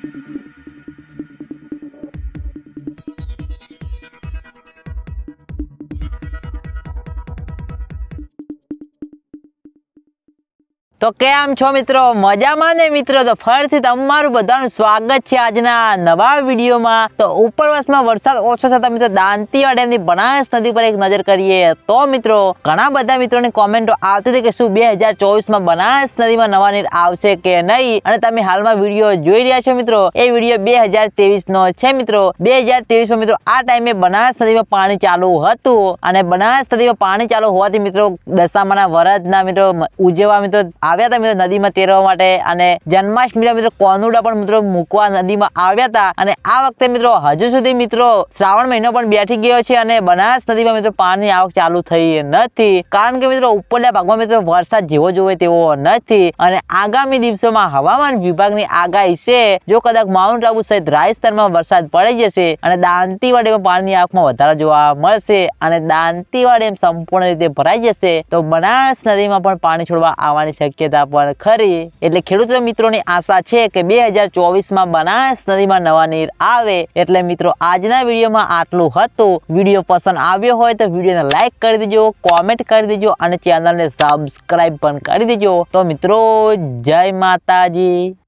Thank you. તો કેમ છો મિત્રો? મજામાં ને મિત્રો? તો ફરીથી તમારું બધાનું સ્વાગત છે આજના નવા વિડીયોમાં. તો ઉપરવાસમાં વરસાદ ઓછો થતા મિત્રો દાંતીવા ડેમની બનાસ નદી પર એક નજર કરીએ તો મિત્રો, ઘણા બધા મિત્રોની કોમેન્ટો આવતી હતી કે શું બે હજાર ચોવીસમાં બનાસ નદીમાં નવા નીર આવશે કે નહીં? અને તમે હાલમાં વીડિયો જોઈ રહ્યા છો મિત્રો? એ વીડિયો બે હજાર તેવીસનો છે મિત્રો. બે હજાર તેવીસમાં મિત્રો આ ટાઈમે બનાસ નદીમાં પાણી ચાલુ હતું. અને બનાસ નદીમાં પાણી ચાલુ હોવાથી મિત્રો દશામાના વરદના મિત્રો ઉજવવા મિત્રો આવ્યા હતા મિત્રો નદીમાં તેરવા માટે અને જન્માષ્ટમીના મિત્રો કોનુડા પણ મિત્રો મૂકવા નદીમાં આવ્યા હતા અને આ વખતે મિત્રો હજુ સુધી મિત્રો શ્રાવણ મહિનો પણ બેઠી ગયો છે અને બનાસ નદીમાં મિત્રો પાણીની આવક ચાલુ થઈ નથી. કારણ કે મિત્રો ઉપરના ભાગમાં મિત્રો વરસાદ જેવો જોવે તેવો નથી. અને આગામી દિવસોમાં હવામાન વિભાગની આગાહી છે, જો કદાચ માઉન્ટ આબુ સહિત રાજસ્થાનમાં વરસાદ પડી જશે અને દાંતીવાડીમાં પાણીની આંખમાં વધારો જોવા મળશે અને દાંતીવા એમ સંપૂર્ણ રીતે ભરાઈ જશે, તો બનાસ નદીમાં પણ પાણી છોડવા આવવાની શક્યતા પણ ખરી? એટલે ખેડૂત મિત્રોની આશા છે કે બે હજાર ચોવીસમાં બનાસ નદીમાં નવા નીર આવે. એટલે મિત્રો, આજના વિડીયોમાં આટલું હતું. વીડિયો પસંદ આવ્યો હોય તો વિડીયોને લાઇક કરી દેજો, કોમેન્ટ કરી દેજો અને ચેનલને સબસ્ક્રાઇબ પણ કરી દેજો. તો મિત્રો, જય માતાજી.